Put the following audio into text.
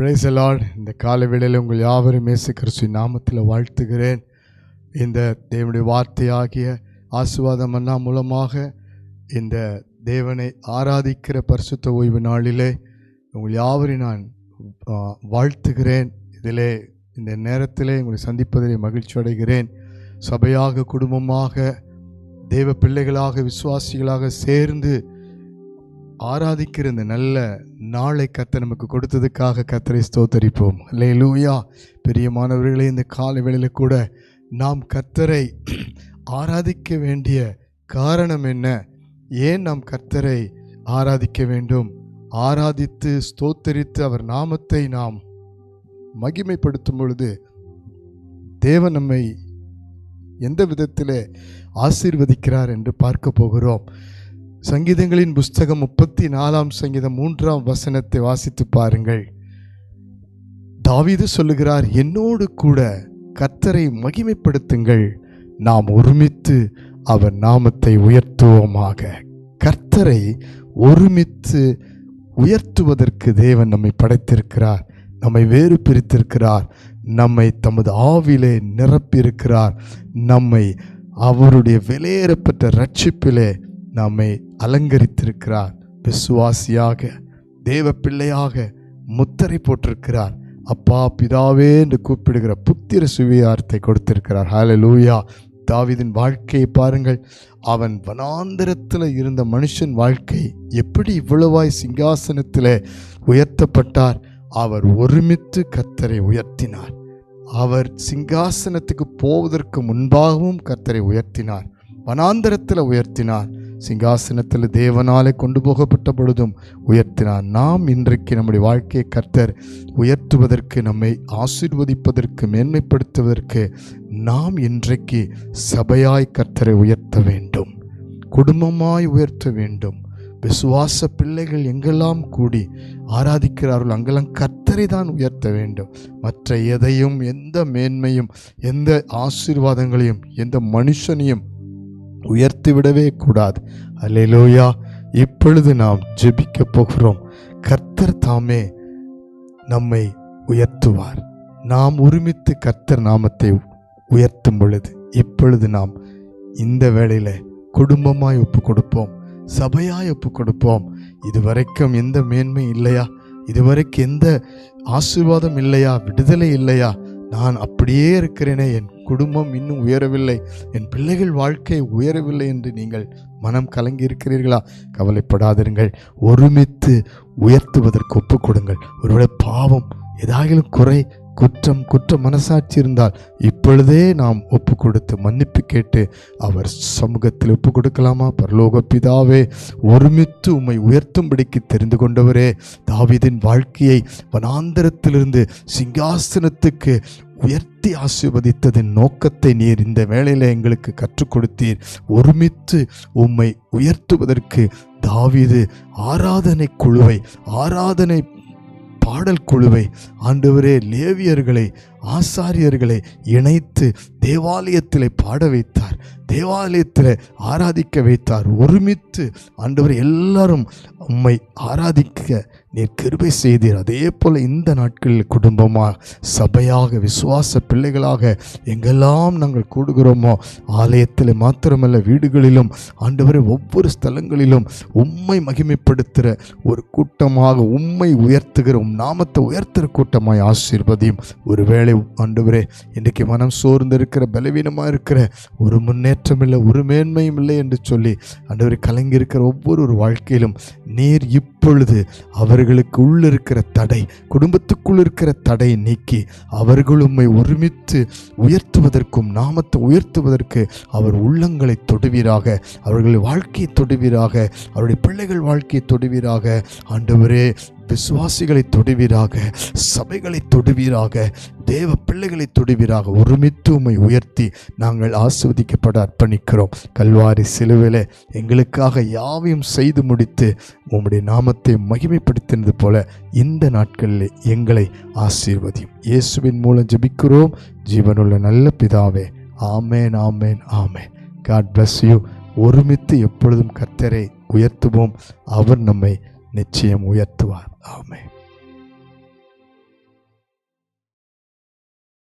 பிரேசலால் இந்த காலை வேளையில் உங்கள் யாவரும் இயேசு கிறிஸ்து நாமத்தில் வாழ்த்துகிறேன். இந்த தேவனுடைய வார்த்தையாகிய ஆசுவாதம் அண்ணா மூலமாக இந்த தேவனை ஆராதிக்கிற பரிசுத்த ஓய்வு நாளிலே உங்கள் யாவரையும் நான் வாழ்த்துகிறேன். இதிலே இந்த நேரத்திலே உங்களை சந்திப்பதிலே மகிழ்ச்சி அடைகிறேன். சபையாக குடும்பமாக தேவ பிள்ளைகளாக விசுவாசிகளாக சேர்ந்து ஆராதிக்கிற இந்த நல்ல நாளை கத்த நமக்கு கொடுத்ததுக்காக கத்தரை ஸ்தோத்தரிப்போம். அல்லே லூயா பெரியமானவர்களே இந்த காலை வேளையில் கூட நாம் கத்தரை ஆராதிக்க வேண்டிய காரணம் என்ன? ஏன் நாம் கர்த்தரை ஆராதிக்க வேண்டும்? ஆராதித்து ஸ்தோத்தரித்து அவர் நாமத்தை நாம் மகிமைப்படுத்தும் பொழுது தேவன் நம்மை எந்த விதத்தில் ஆசீர்வதிக்கிறார் என்று பார்க்க போகிறோம். சங்கீதங்களின் புஸ்தகம் முப்பத்தி நாலாம் சங்கீதம் மூன்றாம் வசனத்தை வாசித்து பாருங்கள். தாவிது சொல்லுகிறார் என்னோடு கூட கர்த்தரை மகிமைப்படுத்துங்கள். நாம் ஒருமித்து அவர் நாமத்தை உயர்த்துவோமாக. கர்த்தரை ஒருமித்து உயர்த்துவதற்கு தேவன் நம்மை படைத்திருக்கிறார் நம்மை வேறு பிரித்திருக்கிறார் நம்மை தமது ஆவிலே நிரப்பியிருக்கிறார் நம்மை அவருடைய வெளியேறப்பட்ட ரட்சிப்பிலே நம்மை அலங்கரித்திருக்கிறார். விசுவாசியாக தேவ பிள்ளையாக முத்திரை போட்டிருக்கிறார். அப்பா பிதாவே என்று கூப்பிடுகிற புத்திர சுவியாரத்தை கொடுத்திருக்கிறார். ஹால லூயா தாவிதின் வாழ்க்கையை பாருங்கள். அவன் வனாந்திரத்தில் இருந்த மனுஷன் வாழ்க்கை எப்படி இவ்வளவாய் சிங்காசனத்தில் உயர்த்தப்பட்டார். அவர் ஒருமித்து கத்தரை உயர்த்தினார். அவர் சிங்காசனத்துக்கு போவதற்கு முன்பாகவும் கத்தரை உயர்த்தினார். வனாந்தரத்தில் உயர்த்தினார். சிங்காசனத்தில் தேவனாலே கொண்டு போகப்பட்ட பொழுதும் உயர்த்தினார். நாம் இன்றைக்கு நம்முடைய வாழ்க்கையை கர்த்தர் உயர்த்துவதற்கு நம்மை ஆசிர்வதிப்பதற்கு மேன்மைப்படுத்துவதற்கு நாம் இன்றைக்கு சபையாய் கர்த்தரை உயர்த்த வேண்டும். குடும்பமாய் உயர்த்த வேண்டும். விசுவாச பிள்ளைகள் எங்கெல்லாம் கூடி ஆராதிக்கிறார்கள் அங்கெல்லாம் கர்த்தரை தான் உயர்த்த வேண்டும். மற்ற எதையும் எந்த மேன்மையும் எந்த ஆசீர்வாதங்களையும் எந்த மனுஷனையும் உயர்த்தி விடவே கூடாது. அல்லேலோயா. இப்பொழுது நாம் ஜெபிக்க போகிறோம். கர்த்தர் தாமே நம்மை உயர்த்துவார். நாம் ஒருமித்து கர்த்தர் நாமத்தை உயர்த்தும் பொழுது இப்பொழுது நாம் இந்த வேளையில் குடும்பமாய் ஒப்பு கொடுப்போம் சபையாய் ஒப்பு கொடுப்போம் இதுவரைக்கும் எந்த மேன்மை இல்லையா? இதுவரைக்கும் எந்த ஆசீர்வாதம் இல்லையா? விடுதலை இல்லையா? நான் அப்படியே இருக்கிறேனே என் குடும்பம் இன்னும் உயரவில்லை. என் பிள்ளைகள் வாழ்க்கை உயரவில்லை என்று நீங்கள் மனம் கலங்கி இருக்கிறீர்களா கவலைப்படாதிருங்கள். ஒருமித்து உயர்த்துவதற்கு ஒப்புக் கொடுங்கள் ஒருவேளை பாவம் ஏதாகிலும் குறை குற்றம் குற்ற மனசாட்சி இருந்தால் இப்பொழுதே நாம் ஒப்பு கொடுத்து மன்னிப்பு கேட்டு அவர் சமூகத்தில் ஒப்பு கொடுக்கலாமா பரலோக பிதாவே ஒருமித்து உம்மை உயர்த்தும்படிக்கு தெரிந்து கொண்டவரே தாவிதின் வாழ்க்கையை வனாந்தரத்திலிருந்து சிங்காசனத்துக்கு உயர்த்தி ஆசீர்வதித்ததின் நோக்கத்தை நீர் இந்த வேளையில் எங்களுக்கு கற்றுக் கொடுத்தீர். ஒருமித்து உம்மை உயர்த்துவதற்கு தாவீது ஆராதனை குழுவை ஆராதனை பாடல் குழுவை ஆண்டவரே லேவியர்களை ஆசாரியர்களை இணைத்து தேவாலயத்திலே பாட வைத்தார். தேவாலயத்தில் ஆராதிக்க வைத்தார். ஒருமித்து ஆண்டவர் எல்லாரும் உம்மை ஆராதிக்க நீர் கிருபை செய்தீர். அதே போல் இந்த நாட்களில் குடும்பமாக சபையாக விசுவாச பிள்ளைகளாக எங்கெல்லாம் நாங்கள் கூடுகிறோமோ ஆலயத்தில் மாத்திரமல்ல வீடுகளிலும் ஆண்டவரை ஒவ்வொரு ஸ்தலங்களிலும் உம்மை மகிமைப்படுத்துகிற ஒரு கூட்டமாக உம்மை உயர்த்துகிற உம் நாமத்தை உயர்த்துகிற கூட்டமாய் ஆசீர்வதியும். ஒருவேளை ஆண்டவரே இன்றைக்கு மனம் சோர்ந்து இருக்கிற பலவீனமாக இருக்கிற ஒரு முன்னேற்றம் இல்லை ஒரு மேன்மையும் இல்லை என்று சொல்லி ஆண்டவரை கலங்கியிருக்கிற ஒவ்வொரு ஒரு வாழ்க்கையிலும் நீர் இப்பொழுது அவர்களுக்கு உள்ளிருக்கிற தடை குடும்பத்துக்குள் இருக்கிற தடை நீக்கி அவர்கள் உம்மை ஒருமித்து உயர்த்துவதற்கும் நாமத்தை உயர்த்துவதற்கு அவர் உள்ளங்களை தொடுவீராக அவர்கள் வாழ்க்கையை தொடுவீராக அவருடைய பிள்ளைகள் வாழ்க்கையை தொடுவீராக. ஆண்டவரே விசுவாசிகளை தொடுவீராக சபைகளை தொடுவீராக தேவ பிள்ளைகளை தொடுவீராக ஒருமித்து உயர்த்தி நாங்கள் ஆஸ்வதிக்கப்பட அர்ப்பணிக்கிறோம். கல்வாரி சிலுவில எங்களுக்காக யாவையும் செய்து முடித்து உம்முடைய நாமத்தை மகிமைப்படுத்தினது போல இந்த நாட்களில் எங்களை ஆசீர்வதியும். இயேசுவின் மூலம் ஜெபிக்கிறோம். ஜீவனுள்ள நல்ல பிதாவே ஆமேன் ஆமேன் ஆமேன். காட் பிளஸ் யூ ஒருமித்து எப்பொழுதும் கத்தரை உயர்த்துவோம். அவர் நம்மை நிச்சயம் உயர்த்துவார். ஆமே